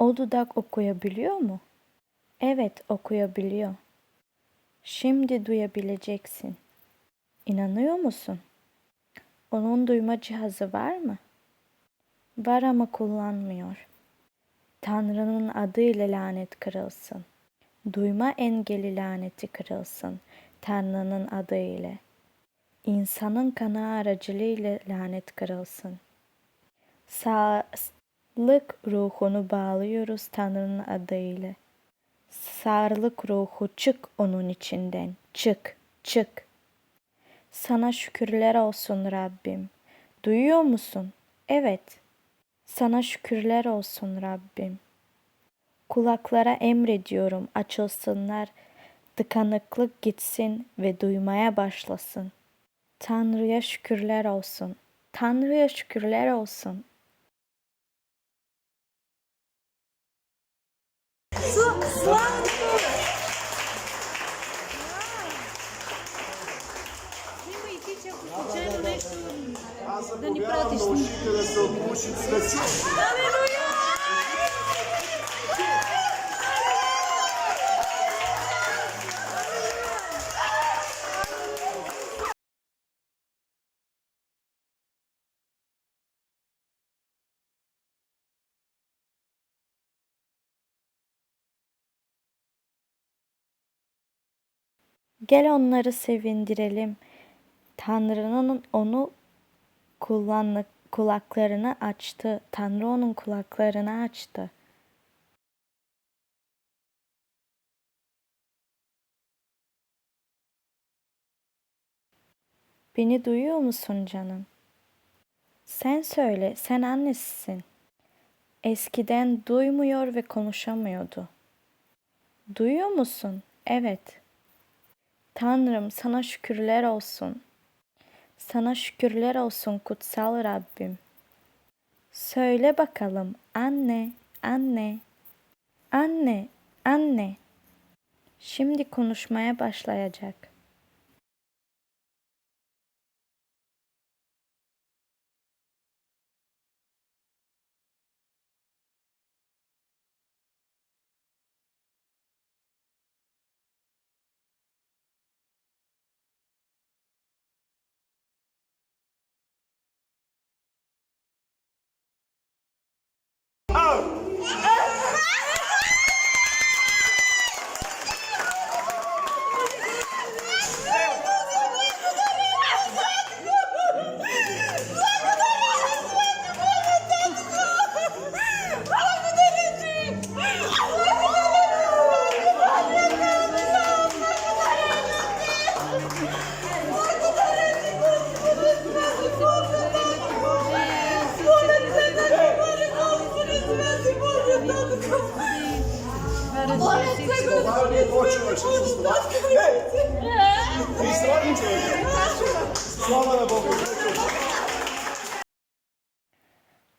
O dudak okuyabiliyor mu? Evet, okuyabiliyor. Şimdi duyabileceksin. İnanıyor musun? Onun duyma cihazı var mı? Var ama kullanmıyor. Tanrı'nın adıyla lanet kırılsın. Duyma engeli laneti kırılsın. Tanrı'nın adıyla. İnsanın kanı aracılığıyla lanet kırılsın. Sağlık ruhunu bağlıyoruz Tanrı'nın adıyla. Sağlık ruhu çık onun içinden. Çık, çık. Sana şükürler olsun Rabbim. Duyuyor musun? Evet. Sana şükürler olsun Rabbim. Kulaklara emrediyorum açılsınlar, tıkanıklık gitsin ve duymaya başlasın. Tanrı'ya şükürler olsun. Tanrı'ya şükürler olsun. Аз заповядам на ушите да се отпушат светци. Gel onları sevindirelim. Tanrı'nın onu kullanlık kulaklarını açtı. Tanrı onun kulaklarını açtı. Beni duyuyor musun canım? Sen söyle, sen annesisin. Eskiden duymuyor ve konuşamıyordu. Duyuyor musun? Evet. Tanrım sana şükürler olsun. Sana şükürler olsun kutsal Rabbim. Söyle bakalım anne, anne, anne, anne. Şimdi konuşmaya başlayacak.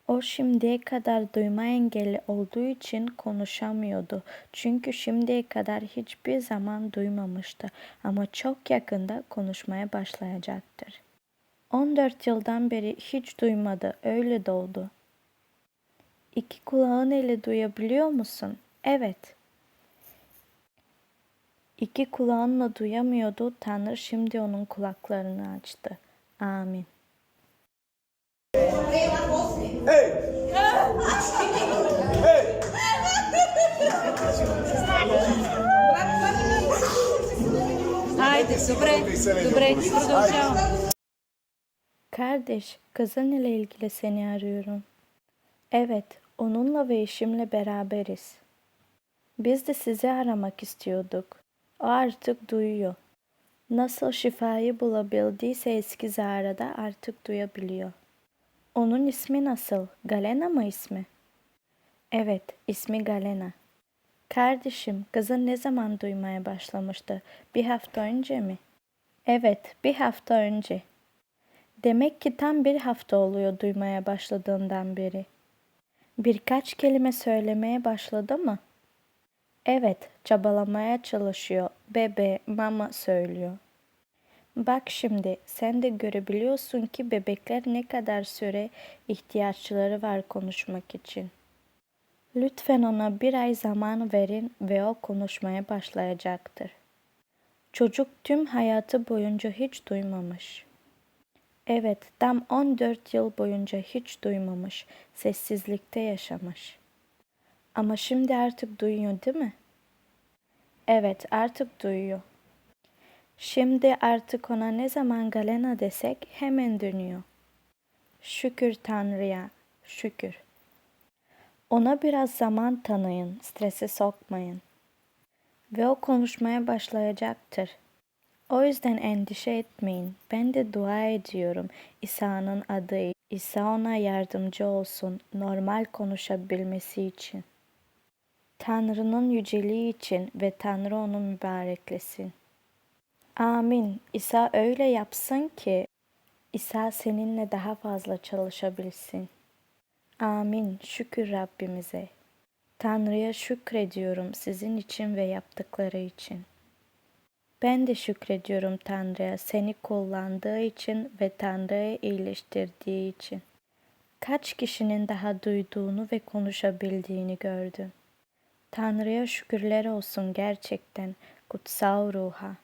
O şimdiye kadar duyma engelli olduğu için konuşamıyordu. Çünkü şimdiye kadar hiçbir zaman duymamıştı ama çok yakında konuşmaya başlayacaktır. 14 yıldan beri hiç duymadı, öyle doldu. İki kulağın ile duyabiliyor musun? Evet. İki kulağınla duyamıyordu, Tanrı şimdi onun kulaklarını açtı. Amin. Ей! Ей! Хайде, добре, добре, продължавам. Kardeş, kızın ile ilgili seni arıyorum. Evet, onunla ve eşimle beraberiz. Biz de sizi aramak istiyorduk. O artık duyuyor. Nasıl şifayı bulabildiyse eski Zara'da artık duyabiliyor. Onun ismi nasıl? Galena mı ismi? Evet, ismi Galena. Kardeşim, kızın ne zaman duymaya başlamıştı? Bir hafta önce mi? Evet, bir hafta önce. Demek ki tam bir hafta oluyor duymaya başladığından beri. Birkaç kelime söylemeye başladı mı? Evet, çabalamaya çalışıyor. Bebe, mama söylüyor. Bak şimdi, sen de görebiliyorsun ki bebekler ne kadar süre ihtiyaçları var konuşmak için. Lütfen ona bir ay zaman verin ve o konuşmaya başlayacaktır. Çocuk tüm hayatı boyunca hiç duymamış. Evet, tam 14 yıl boyunca hiç duymamış, sessizlikte yaşamış. Ama şimdi artık duyuyor değil mi? Evet, artık duyuyor. Şimdi artık ona ne zaman Galena desek hemen dönüyor. Şükür Tanrı'ya, şükür. Ona biraz zaman tanıyın, strese sokmayın. Ve o konuşmaya başlayacaktır. O yüzden endişe etmeyin. Ben de dua ediyorum İsa'nın adı. İsa ona yardımcı olsun, normal konuşabilmesi için. Tanrı'nın yüceliği için ve Tanrı onu mübareklesin. Amin. İsa öyle yapsın ki İsa seninle daha fazla çalışabilsin. Amin. Şükür Rabbimize. Tanrı'ya şükrediyorum sizin için ve yaptıkları için. Ben de şükrediyorum Tanrı'ya seni kullandığı için ve Tanrı'yı iyileştirdiği için. Kaç kişinin daha duyduğunu ve konuşabildiğini gördüm. Tanrı'ya şükürler olsun gerçekten kutsal ruha.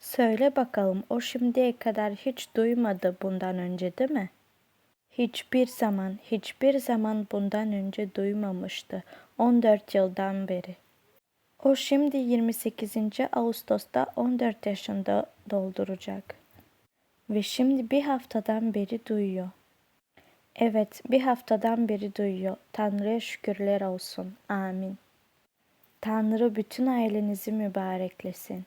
Söyle bakalım o şimdiye kadar hiç duymadı bundan önce değil mi? Hiçbir zaman, hiçbir zaman bundan önce duymamıştı 14 yıldan beri. O şimdi 28. Ağustos'ta 14 yaşında dolduracak. Ve şimdi bir haftadan beri duyuyor. Evet, bir haftadan beri duyuyor. Tanrı'ya şükürler olsun. Amin. Tanrı bütün ailenizi mübareklesin.